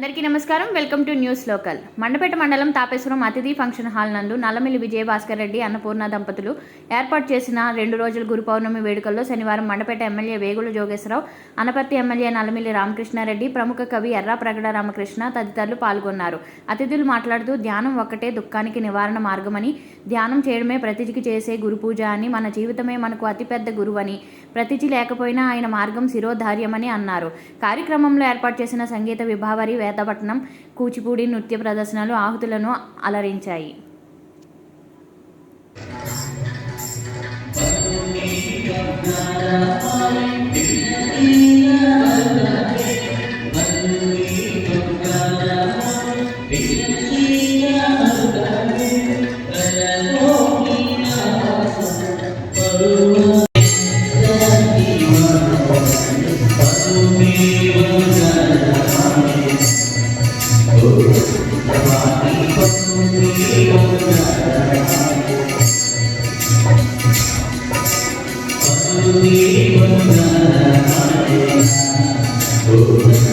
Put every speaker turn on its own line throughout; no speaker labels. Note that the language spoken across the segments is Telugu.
అందరికీ నమస్కారం. Welcome to news local. Mandapeta మండలం తాపేశ్వరం అతిథి ఫంక్షన్ హాల్ నందు నల్లమిల్లి విజయభాస్కర్ రెడ్డి అన్నపూర్ణ దంపతులు ఏర్పాటు చేసిన రెండు రోజుల గురు పౌర్ణమి వేడుకల్లో శనివారం మండపేట ఎమ్మెల్యే వేగుల జోగేశ్వరరావు అనపర్తి ఎమ్మెల్యే నల్లమిల్లి రామకృష్ణారెడ్డి ప్రముఖ కవి ఎర్రా ప్రగడ రామకృష్ణ తదితరులు పాల్గొన్నారు. అతిథులు మాట్లాడుతూ ధ్యానం ఒక్కటే దుఃఖానికి నివారణ మార్గమని ధ్యానం చేయడమే ప్రతిజికి చేసే గురు పూజ అని మన జీవితమే మనకు అతిపెద్ద గురువని ప్రతిచి లేకపోయినా ఆయన మార్గం శిరోధార్యమని అన్నారు. కార్యక్రమంలో ఏర్పాటు చేసిన సంగీత విభావరి వేదపట్నం కూచిపూడి నృత్య ప్రదర్శనలు ఆహుతులను అలరించాయి.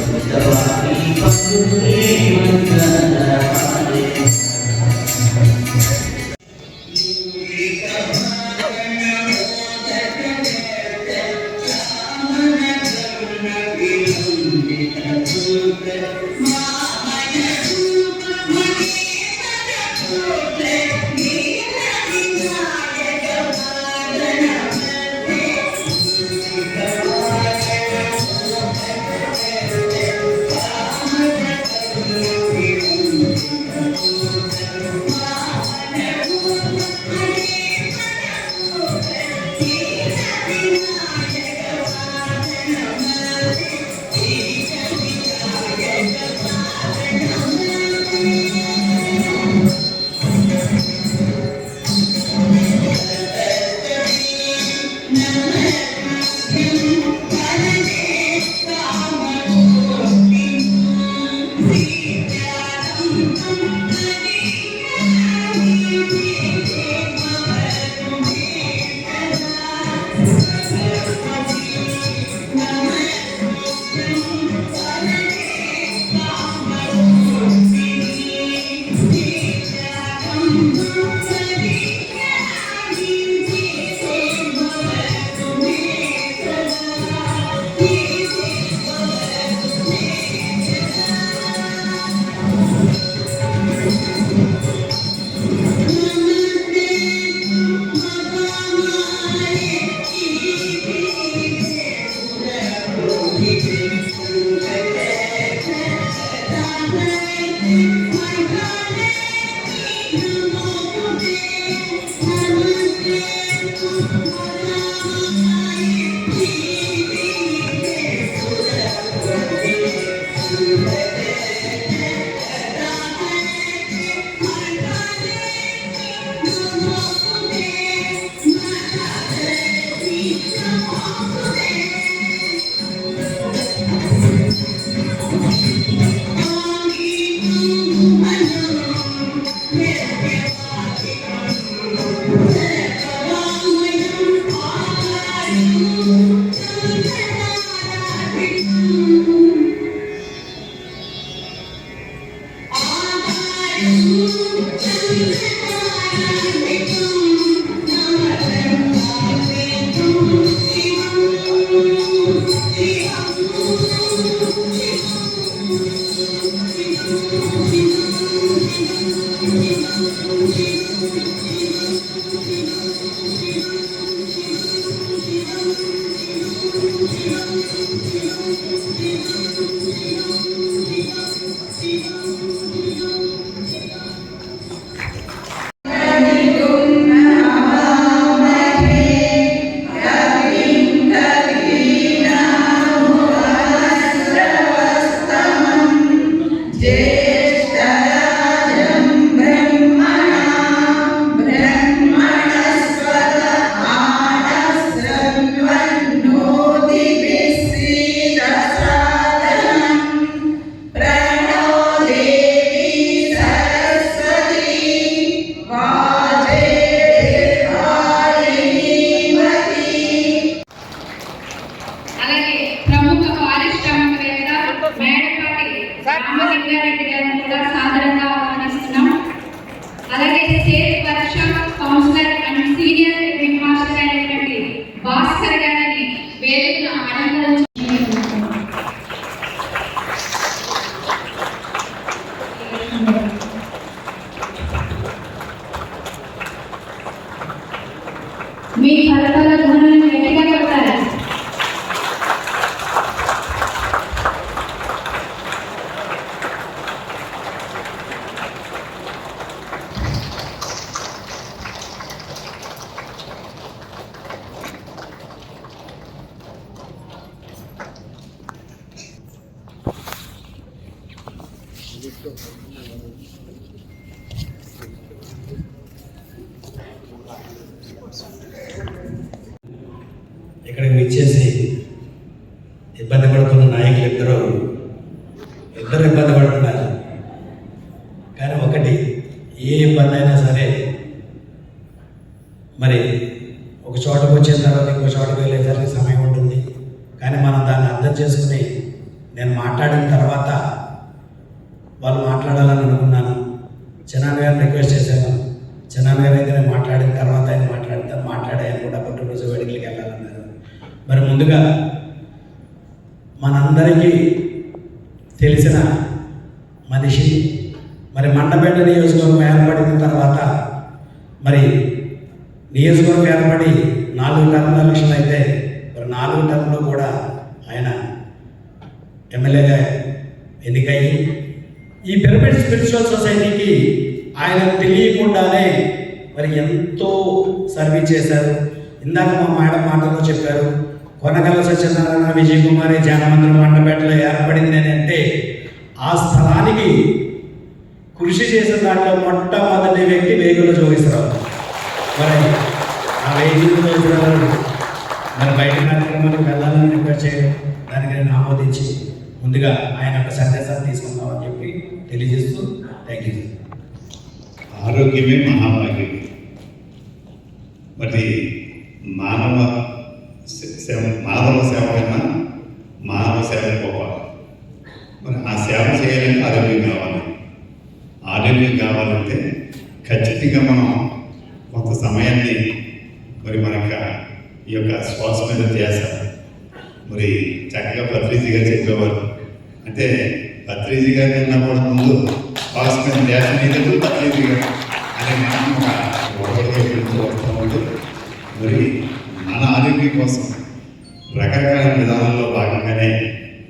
Thank you. Thank you. ఒక చోటకు వచ్చిన తర్వాత ఇంకో చోటకు వెళ్ళేసరికి సమయం ఉంటుంది. కానీ మనం దాన్ని అర్థం చేసుకుని నేను మాట్లాడిన తర్వాత వాళ్ళు మాట్లాడాలని అనుకున్నాను. చిన్న గారిని రిక్వెస్ట్ చేశాను చిన్నాన్న గారు అయితే నేను మాట్లాడిన తర్వాత ఆయన మాట్లాడతాను మాట్లాడి ఆయన కూడా పుట్టినరోజు వేడుకలకి వెళ్ళాలన్నారు మరి ముందుగా మనందరికీ తెలిసిన మనిషి మరి మండపేట నియోజకవర్గం ఏర్పడిన తర్వాత మరి నియోజకవర్గం ఏర్పడి నాలుగు టర్మ్ ఎలక్షన్ అయితే మరి నాలుగు టర్మ్లో కూడా ఆయన ఎమ్మెల్యేగా ఎన్నికయ్యి ఈ పిరమిడ్ స్పిరిచువల్ సొసైటీకి ఆయన తెలియకుండానే మరి ఎంతో సర్వీస్ చేశారు. ఇందాక మా మేడం మాటలో చెప్పారు కొనగల సత్యనారాయణ విజయ్ కుమారి జానమందిర మండపేటలో ఏర్పడింది అని అంటే ఆ స్థలానికి కృషి చేసిన దాంట్లో మొట్టమొదటి వ్యక్తి వేగుల జోగేశ్వరరావు. మరి ఆ వేగుల జోగేశ్వరరావు మరి బయట కార్యక్రమానికి వెళ్ళాలని రిక్వెస్ట్ చేయడం దానికి నేను ఆమోదించి ముందుగా ఆయన యొక్క సందేశాన్ని తీసుకుందామని చెప్పి తెలియజేస్తూ థ్యాంక్ యూ
ఆరోగ్యమే మహాభాగ్యం మరి మానవ సేవ మానవ సేవ కన్నా మానవ సేవ పోవాలి. మరి ఆ సేవ చేయాలంటే ఆరోగ్యం కావాలి. ఆరోగ్యం కావాలంటే ఖచ్చితంగా మనం కొంత సమయాన్ని మరి మన ఈ యొక్క శ్వాస మీద చేస్తాం మరి చక్కగా పత్రిజీ గారు చెప్పేవారు. అంటే పత్రిజీ గారు కన్నా కూడా ముందు శ్వాస మీద ధ్యాస అనే మనం ఒక ఒకటిగా వెళ్తూ మరి మన ఆరోగ్యం కోసం రకరకాల విధానాల్లో భాగంగానే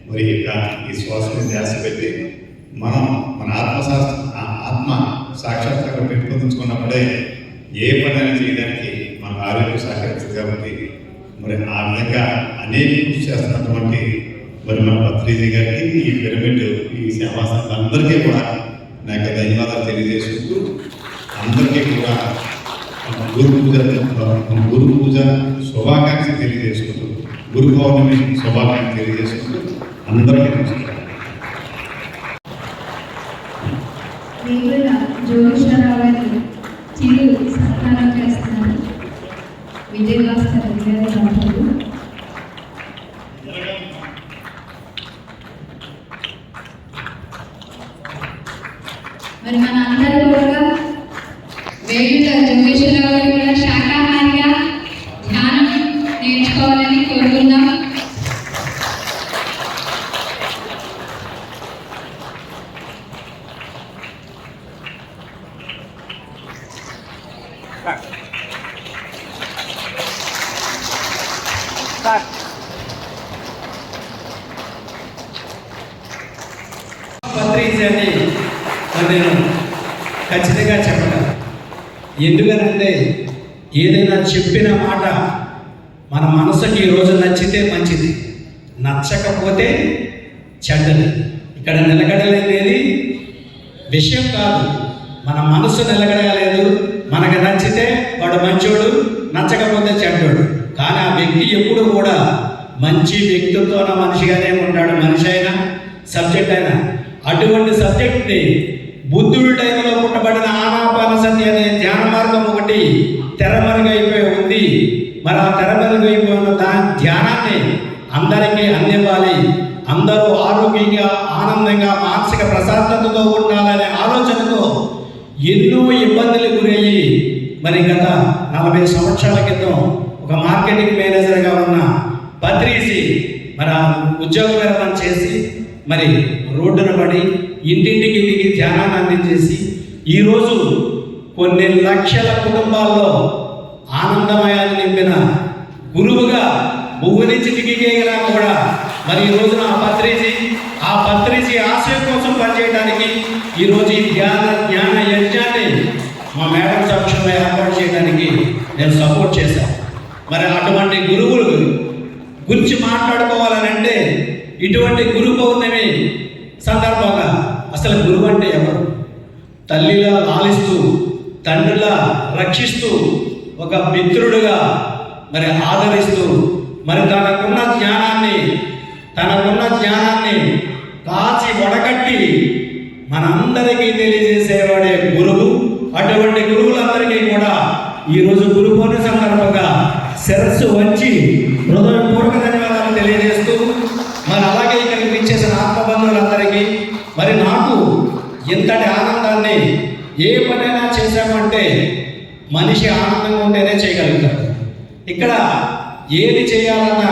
మరి ఇక ఈ శ్వాస ధ్యాస పెట్టి మనం మన ఆత్మశాస్త్ర ఆత్మ సాక్షాత్కారం పెంపొందించుకున్నప్పుడే ఏ పనైనా చేయడానికి మన ఆరోగ్యం సహకరిస్తుంది కాబట్టి మరి ఆ విధంగా అనేక కృషి చేస్తున్నటువంటి మరి మన పత్రిజీ గారికి ఈ పిరమిడ్ ఈ సేవా అందరికీ కూడా నా యొక్క ధన్యవాదాలు తెలియజేసుకుంటూ అందరికీ కూడా గురు పూజ గురు పూజ శుభాకాంక్ష తెలియజేసుకుంటూ గురు పౌర్ణమి శుభాకాంక్ష తెలియజేసుకుంటూ అందరికీ నమస్కారం.
వేగుల జోగేశ్వరరావు చిరు సత్కారం చేస్తున్నారు విజయ్ భాస్కర్ దంపతులు మరి మన అందరూ కూడా వేగుల జోగేశ్వరరావు గారు కూడా శాకాహారిగా ధ్యానం నేర్చుకోవాలని కోరుకుందాం
పత్రిక అని మరి నేను ఖచ్చితంగా చెప్పగలను ఎందుకనంటే ఏదైనా చెప్పిన మాట మన మనసుకి ఈ రోజు నచ్చితే మంచిది. నచ్చకపోతే చెడ్డది. ఇక్కడ నిలకడలేనిది విషయం కాదు. మన మనసు నిలగడలేదు మనకు నచ్చితే వాడు మంచోడు నచ్చకపోతే చెడ్డోడు. కానీ ఆ వ్యక్తి ఎప్పుడు కూడా మంచి వ్యక్తిత్వం మనిషిగానే ఉంటాడు మనిషి అయినా సబ్జెక్ట్ అయినా. అటువంటి సబ్జెక్ట్ని బుద్ధుడి టైంలో పుట్టబడిన ఆనాపానసతి అనే ధ్యాన మార్గం ఒకటి తెరమరుగైపోయి ఉంది. మరి ఆ తెరమరుగైపోయిన దాని ధ్యానాన్ని అందరికీ అందివ్వాలి. అందరూ ఆరోగ్యంగా ఆనందంగా మానసిక ప్రశాంతతతో ఉండాలనే ఆలోచనతో ఎన్నో ఇబ్బందులు గురయ్యి మరి గత నలభై సంవత్సరాల క్రితం ఒక మార్కెటింగ్ మేనేజర్గా ఉన్న బద్రీసి మరి ఆ ఉద్యోగ విరమణ చేసి మరి రోడ్డున పడి ఇంటింటికి దిగి ధ్యానాన్ని అందించేసి ఈరోజు కొన్ని లక్షల కుటుంబాల్లో ఆనందమయాన్ని నింపిన గురువుగా భూమి నుంచి కూడా మరి ఈ రోజున ఆ పత్రిజీ ఆ పత్రిజీ ఆశయం కోసం పనిచేయడానికి ఈరోజు ఈ ధ్యాన జ్ఞాన యజ్ఞాన్ని మా మేడం సమక్షంలో ఏర్పాటు చేయడానికి నేను సపోర్ట్ చేశాను. మరి అటువంటి గురువులు గురించి మాట్లాడుకోవాలని అంటే ఇటువంటి గురు పౌర్ణమి సందర్భంగా అసలు గురువు అంటే ఎవరు? తల్లిలా లాలిస్తూ తండ్రిలా రక్షిస్తూ ఒక మిత్రుడుగా మరి ఆదరిస్తూ మరి తనకున్న జ్ఞానాన్ని తనకున్న జ్ఞానాన్ని కాచి వడగట్టి మనందరికీ తెలియజేసేవాడే గురువు. అటువంటి గురువులందరికీ కూడా ఈరోజు గురు పౌర్ణమి సందర్భంగా శిరస్సు వంచి హృదయపూర్వక ధన్యవాదాలు తెలియజేస్తూ మరి అలాగే ఇక్కడికి విచ్చేసిన ఆత్మబంధువులందరికీ మరి నాకు ఇంతటి ఆనందాన్ని ఏ పనైనా చేశామంటే మనిషి ఆనందంగా ఉంటేనే చేయగలుగుతాడు ఇక్కడ ఏది చేయాలన్నా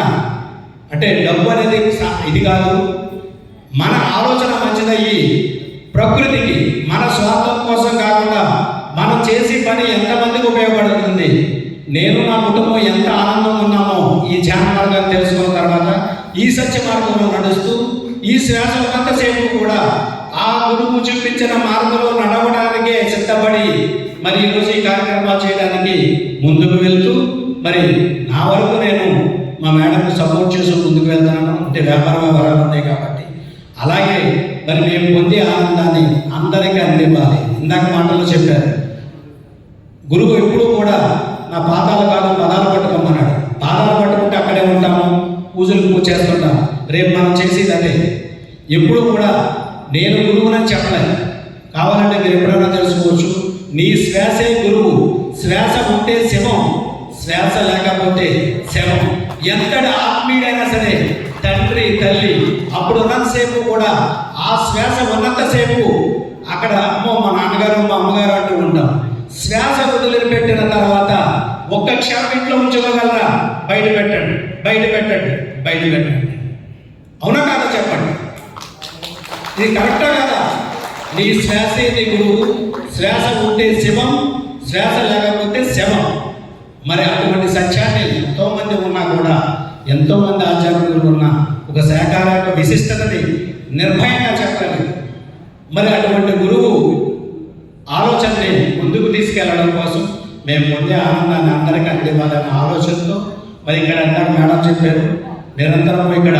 అంటే డబ్బు అనేది ఇది కాదు. మన ఆలోచన మంచిదయ్యి ప్రకృతికి మన స్వార్థం కోసం కాకుండా మనం చేసే పని ఎంతమందికి ఉపయోగపడుతుంది? నేను నా కుటుంబం ఎంత ఆనందంగా ఉన్నామో ఈ ధ్యాన మార్గాన్ని తెలుసుకున్న తర్వాత ఈ సత్య మార్గంలో నడుస్తూ ఈ శ్వాస ఉన్నంతసేపు కూడా గురువు చూపించిన మార్గంలో నడవడానికే సిద్ధపడి మరి ఈరోజు ఈ కార్యక్రమాలు చేయడానికి ముందుకు వెళ్తూ మరి నా వరకు నేను మా మేడంకి సపోర్ట్ చేసి ముందుకు వెళ్తాను అంటే వ్యాపార వ్యవహారాలు ఉన్నాయి కాబట్టి. అలాగే మరి మేము పొందే ఆనందాన్ని అందరికీ అందివ్వాలి. ఇందాక మాటలు చెప్పారు. గురువు ఎప్పుడూ కూడా నా పాదాల కాలం పదాలు పట్టుకోమన్నాడు. పాదాలు పట్టుకుంటే అక్కడే ఉంటాము పూజలు పూజ చేస్తుంటాం రేపు మనం చేసేది అదే. ఎప్పుడూ కూడా నేను గురువునని చెప్పలేదు కావాలంటే మీరు ఎప్పుడైనా తెలుసుకోవచ్చు నీ శ్వాసే గురువు. శ్వాస ఉంటే శవం శ్వాస లేకపోతే శవం. ఎంతటి ఆత్మీయుడైనా సరే తండ్రి తల్లి అప్పుడు ఉన్నంతసేపు కూడా ఆ శ్వాస ఉన్నంతసేపు అక్కడ అమ్మో మా నాన్నగారు మా అమ్మగారు అంటూ ఉంటాం శ్వాస వదిలిపెట్టిన తర్వాత ఒక్క క్షణం ఇంట్లో ఉంచుకోగలరా బయట పెట్టండి బయట పెట్టండి బయట పెట్టండి. అవునా కాదా చెప్పండి? ఇది కరెక్టా కదా? నీ శ్వాస నీ గురువు శ్వాస ఉంటే శివం శ్వాస లేకపోతే శవం. మరి అటువంటి సత్యాన్ని ఎంతోమంది ఉన్నా కూడా ఎంతోమంది ఆచార్యులు ఉన్న ఒక శాఖాల యొక్క విశిష్టతని నిర్భయంగా చెప్పగలిగింది మరి అటువంటి గురువు ఆలోచనని ముందుకు తీసుకెళ్ళడం కోసం మేము పొందే ఆనందాన్ని అందరికీ అందివ్వాలనే ఆలోచనతో మరి ఇక్కడ అందరూ మేడం చెప్పారు. నిరంతరం ఇక్కడ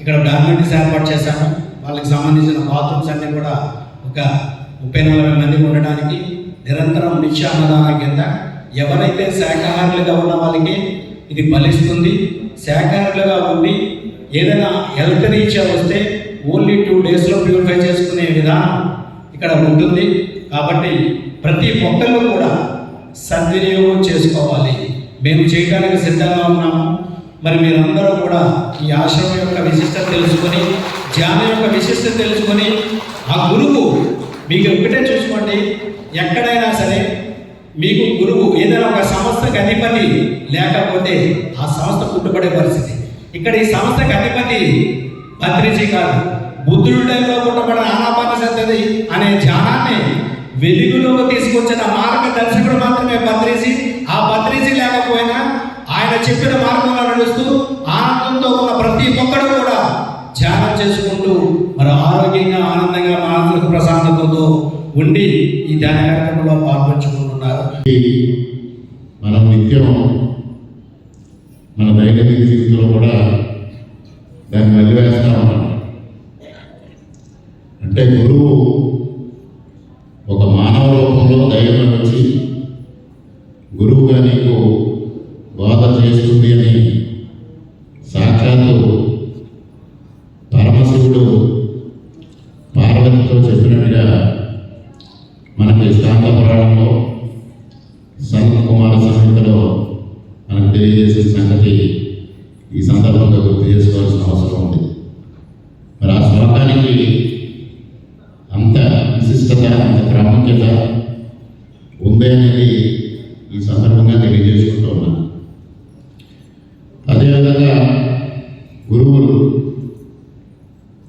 ఇక్కడ డాక్యుమెంట్స్ ఏర్పాటు చేశాము. వాళ్ళకి సంబంధించిన బాత్రూమ్స్ అన్నీ కూడా ఒక ముప్పై నలభై మంది ఉండడానికి నిరంతరం నిత్య అన్నదానం కింద ఎవరైతే శాఖాహారులుగా ఉన్న వాళ్ళకి ఇది ఫలిస్తుంది. శాఖాహారులుగా ఉండి ఏదైనా హెల్త్ రీత్యా వస్తే ఓన్లీ టూ డేస్లో ప్యూరిఫై చేసుకునే విధానం ఇక్కడ ఉంటుంది. కాబట్టి ప్రతి ఒక్కళ్ళు కూడా సద్వినియోగం చేసుకోవాలి. మేము చేయడానికి సిద్ధంగా ఉన్నాము. మరి మీరందరూ కూడా ఈ ఆశ్రమం యొక్క విశిష్టత తెలుసుకొని ధ్యానం యొక్క విశిష్టత తెలుసుకొని ఆ గురువు మీకు ఒక్కటే చూసుకోండి. ఎక్కడైనా సరే మీకు గురువు ఏదైనా ఒక సంస్థకు అధిపతి లేకపోతే ఆ సంస్థ పుట్టుబడే పరిస్థితి. ఇక్కడ ఈ సంస్థకు అధిపతి భద్రిజీ కాదు. బుద్ధుడి పుట్టబడిన ఆనాపాన సత్తది అనే ధ్యానాన్ని వెలుగులోకి తీసుకొచ్చిన మార్గదర్శకుడు మాత్రమే భద్రిజీ ఆ భద్రిజీ లేకపోయినా ఆయన చెప్పిన మార్గంలో నడుస్తూ ఆనందంతో ఉన్న ప్రతి ఒక్కడు చేసుకుంటూ మరి ఆరోగ్యంగా ఆనందంగా మానసిక ప్రశాంతతతో ఉండి ఈ ధ్యాన కార్యక్రమంలో పాల్పంచుకుంటున్నారు.
మనం నిత్యం మన దైనందిక జీవితంలో కూడా దాన్ని వదిలివేస్తూ ఉన్నాం అంటే గురువు ఒక మానవ రూపంలో దైవం వచ్చి గురువుగా నీకు బోధ చేస్తుంది అని సాక్షాత్తు పరమశివుడు పార్వతితో చెప్పినట్టుగా మనకి శాంత పురాణంలో సనత కుమార సంహితలో మనకు తెలియజేసే సంగతి ఈ సందర్భంగా గుర్తు చేసుకోవాల్సిన అవసరం ఉంది మరి ఆ శ్లోకానికి అంత విశిష్టత అంత ప్రాముఖ్యత అనేది ఈ సందర్భంగా తెలియజేసుకుంటూ ఉన్నాను అదేవిధంగా గురువులు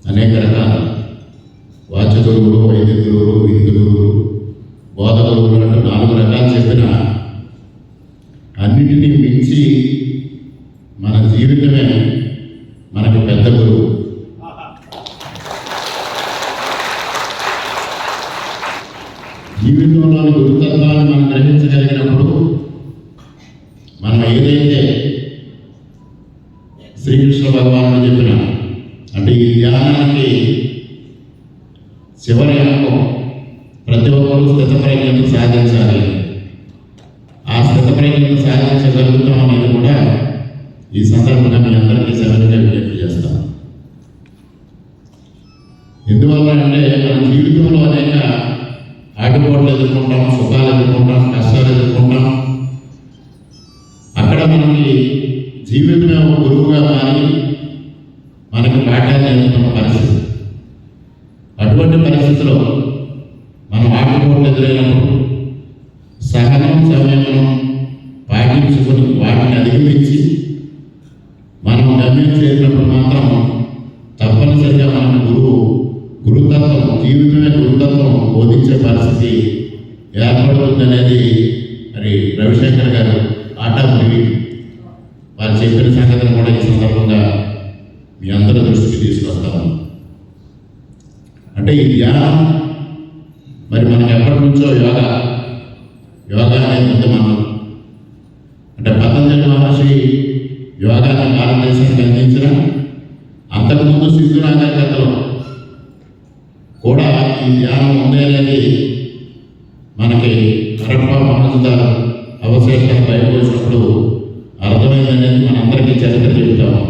అనేక రకాల వాచ్య గురువులు వైద్య గురువులు విద్య గురువులు బోధ గురువులు అంటూ నాలుగు రకాలు చెప్పిన అన్నిటినీ మించి మన జీవితమే మనకు పెద్ద గురువు జీవితంలోని గురుతత్వాన్ని మనం గ్రహించగలిగినప్పుడు మనం ఏదైతే శ్రీకృష్ణ భగవానుడు చెప్పిన అంటే ఈ ధ్యానానికి చివరి అంకం ప్రతి ఒక్కరూ స్థితప్రజ్ఞను సాధించాలి ఆ స్థితప్రజ్ఞను సాధించగలుగుతాం అనేది కూడా ఈ సందర్భంగా మీ అందరికీ సెలవుగా విజ్ఞప్తి చేస్తాను. ఎందువల్ల అంటే మన జీవితంలో అనేక ఆటుపోట్లు ఎదుర్కొంటాం సుఖాలు ఎదుర్కొంటాం కష్టాలు ఎదుర్కొంటాం. అక్కడ మనకి జీవితమే ఒక గురువుగా మారి మనకి పాఠాన్ని నేర్పుతున్న పరిస్థితి. అటువంటి పరిస్థితిలో మనం ఆటుపోట్లు ఎదురైనప్పుడు సహనం సమయం పాటించుకుని వాటిని అధిగమించి నిర్ణయం చేసినప్పుడు మాత్రం తప్పనిసరిగా మన గురువు గురుతత్వం జీవితమే గురుతత్వం బోధించే పరిస్థితి ఏర్పడుతుంది అనేది మరి రవిశంకర్ గారు ఆట మునివి వారు చెప్పిన సంగతిని కూడా ఈ సందర్భంగా మీ అందరి దృష్టికి తీసుకొస్తాము అంటే ఈ ధ్యానం మరి మనకు ఎప్పటి నుంచో యోగా యోగా అనేది ఉంది మనం అంటే పతంజలి మహర్షి యోగాన్ని భారతదేశానికి అందించిన అంతకుముందు సిద్ధు నాగరికతలో కూడా ఈ ధ్యానం ఉంది అనేది మనకి కరప్ప మహర్షి అవశేషాలు బయటకు వచ్చినప్పుడు అర్థమైందనేది మనందరికీ చరిత్ర చెబుతాము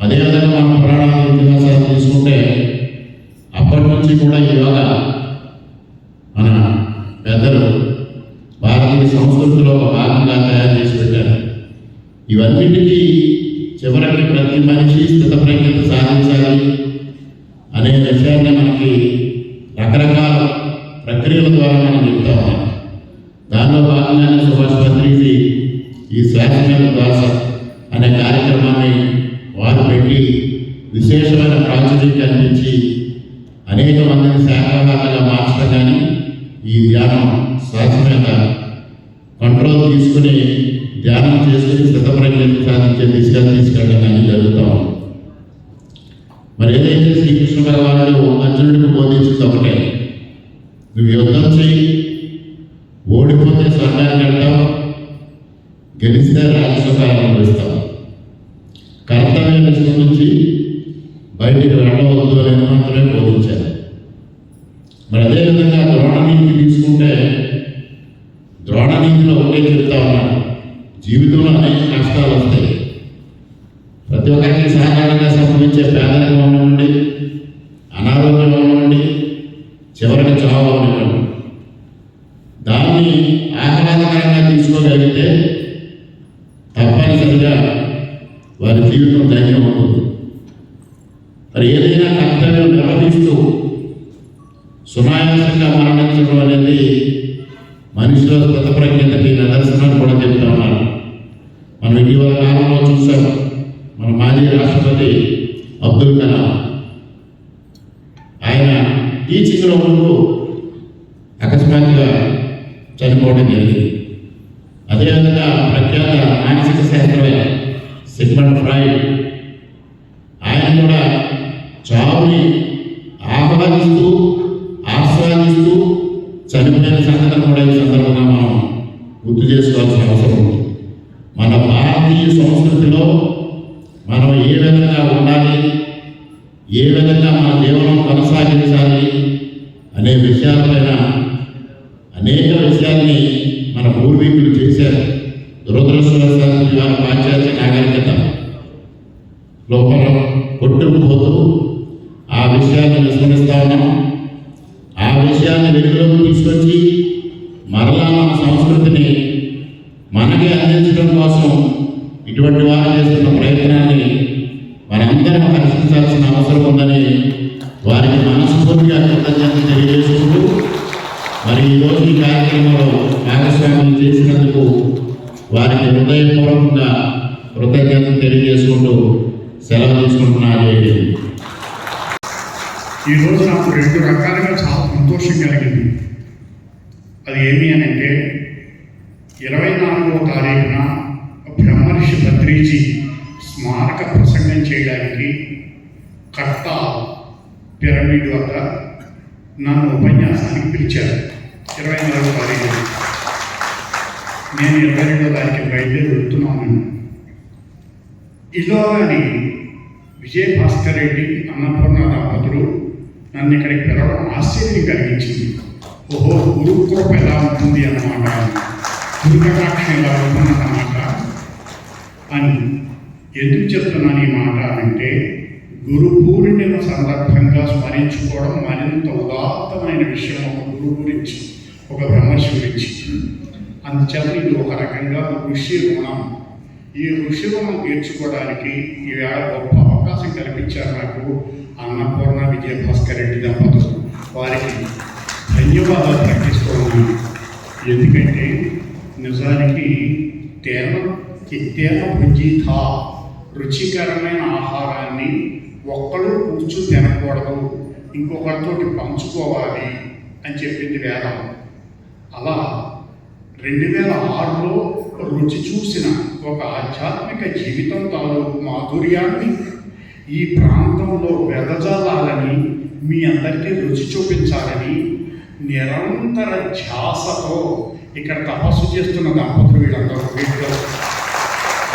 అదేవిధంగా మనం పురాణాల ఇతిహాసాలు తీసుకుంటే అప్పటి నుంచి కూడా ఈ యోగా మన పెద్దలు ఇవన్నిటికీ చివరికి ప్రతి మనిషి స్థితప్రజ్ఞత సాధించాలి అనే విషయాన్ని మనకి రకరకాల ప్రక్రియల ద్వారా మనం చెప్తా ఉన్నాం. దానిలో భాగంగానే సుభాష్ పత్రిజీ ఈ శ్వాసమేధ దాస అనే కార్యక్రమాన్ని వారు పెట్టి విశేషమైన ప్రాచుర్యం అందించి అనేక మందిని శాఖాహారులుగా మార్చడం కానీ ఈ ధ్యానం శ్వాస మీద కంట్రోల్ తీసుకుని ధ్యానం చేసుకుని స్థితప్రజ్ఞను సాధించే దిశగా తీసుకెళ్ళడం కానీ జరుగుతూ ఉంది. మరి ఏదైతే శ్రీకృష్ణ భగవానుడు అర్జునుడికి బోధించింది ఒకటే నువ్వు యుద్ధం చేయి ఓడిపోతే స్వర్గానికి వెళ్తావు గెలిస్తే రాజసుఖాలు అనుభవిస్తావు కర్తవ్య నిష్ట నుంచి బయటికి వెళ్ళవద్దు అనేది మాత్రమే బోధించారు. మరి అదేవిధంగా ద్రోణనీతి తీసుకుంటే ద్రోణనీతిలో ఒకటే చెప్తా ఉన్నాను జీవితంలో అనేక కష్టాలు వస్తాయి. ప్రతి ఒక్కరికి సాధారణంగా సంభవించే పేదరికం అవనివ్వండి అనారోగ్యం అవనివ్వండి చివరికి చావు అవనివ్వండి. దాన్ని ఆహ్లాదకరంగా తీసుకోగలిగితే తప్పనిసరిగా వారి జీవితం ధైర్యం అవుతుంది. మరి ఏదైనా కర్తవ్యం నిర్వహిస్తూ సునాయాసంగా మరణించడం అనేది మనిషిలో కృతప్రజ్ఞతకి నిదర్శనం కూడా చెప్తా ఉన్నాను మనం ఇటీవల కాలంలో చూసాం మన మాజీ రాష్ట్రపతి అబ్దుల్ కలాం. ఆయన టీచింగ్లో ఉంటూ అకస్మాత్తుగా చనిపోవడం జరిగింది. అదేవిధంగా ప్రఖ్యాత మానసిక శాస్త్రవేత్త సిగ్మండ్ ఫ్రాయిడ్ ఆయన కూడా చావుని ఆహ్వానిస్తూ ఆస్వాదిస్తూ చనిపోయిన సంగతిని కూడా ఈ సందర్భంగా మనం గుర్తు చేసుకోవాల్సిన అవసరం ఉంది. మన భారతీయ సంస్కృతిలో మనం ఏ విధంగా ఉండాలి? ఏ విధంగా మన జీవనం కొనసాగించాలి? అనే విషయాలపైన అనేక విషయాల్ని మన పూర్వీకులు చేశారు. దురదృష్టవశాత్తు వారి పాశ్చాత్య నాగరికత లోపల కొట్టుకుపోతూ ఆ విషయాన్ని విస్మరిస్తా ఉన్నాం. ఆ విషయాన్ని వెలుగులోకి తీసుకొచ్చి ఇటువంటి వారు చేస్తున్న ప్రయత్నాన్ని మనందరం హర్షించాల్సిన అవసరం ఉందని వారికి మనస్ఫూర్తిగా కృతజ్ఞతలు తెలియజేసుకుంటూ మరి ఈరోజు ఈ కార్యక్రమంలో భాగస్వామ్యం చేసినందుకు వారికి హృదయపూర్వకంగా కృతజ్ఞతలు తెలియజేసుకుంటూ సెలవు తీసుకుంటున్నారు
ఈ రోజు నాకు రెండు రకాలుగా చాలా సంతోషం కలిగింది. అది ఏమి అని అంటే ఇరవై నాలుగవ తారీఖున మహర్షి భద్రీజీ స్మారక ప్రసంగం చేయడానికి కట్ట పిరమిడ్ వద్ద నన్ను ఉపన్యాసానికి పిలిచారు. ఇరవై నాలుగవ తారీఖు. నేను ఇరవై రెండో తారీఖు బయలుదేరి వెళ్తున్నాను. ఇలోగాని విజయ భాస్కర్ రెడ్డి అన్నపూర్ణ దంపతులు నన్ను ఇక్కడికి పిలవడం ఆశ్చర్యం కలిగించింది. ఓహో గురుకృప ఎలా ఉంటుంది అన్నమాట. గురు కటాక్షం ఎలా ఉంటుందన్నమాట. అని ఎందుకు చెప్తున్నాను ఈ మాట అంటే గురు పూర్ణిమ సందర్భంగా స్మరించుకోవడం మరింత ఉదాత్తమైన విషయం ఒక గురువు గురించి ఒక బ్రహ్మర్షి గురించి. అందుచేత ఇది ఒక రకంగా ఋషి రుణం ఈ ఋషి రుణం తీర్చుకోవడానికి ఈవేళ గొప్ప అవకాశం కల్పించారు నాకు అన్నపూర్ణ విజయభాస్కర్ రెడ్డి దంపతులు. వారికి ధన్యవాదాలు ప్రకటిస్తున్నాను ఎందుకంటే నిజానికి తేమ తేమ భుంజీత రుచికరమైన ఆహారాన్ని ఒక్కడు కూర్చు తినకూడదు. ఇంకొకరితోటి పంచుకోవాలి అని చెప్పింది వేదం. అలా రెండు వేల ఆరులో రుచి చూసిన ఒక ఆధ్యాత్మిక జీవితం తాలూకు మాధుర్యాన్ని ఈ ప్రాంతంలో వెదజల్లాలని మీ అందరికీ రుచి చూపించాలని నిరంతర ధ్యాసతో ఇక్కడ తపస్సు చేస్తున్న దంపతులు వీళ్ళందరూ. వీటిలో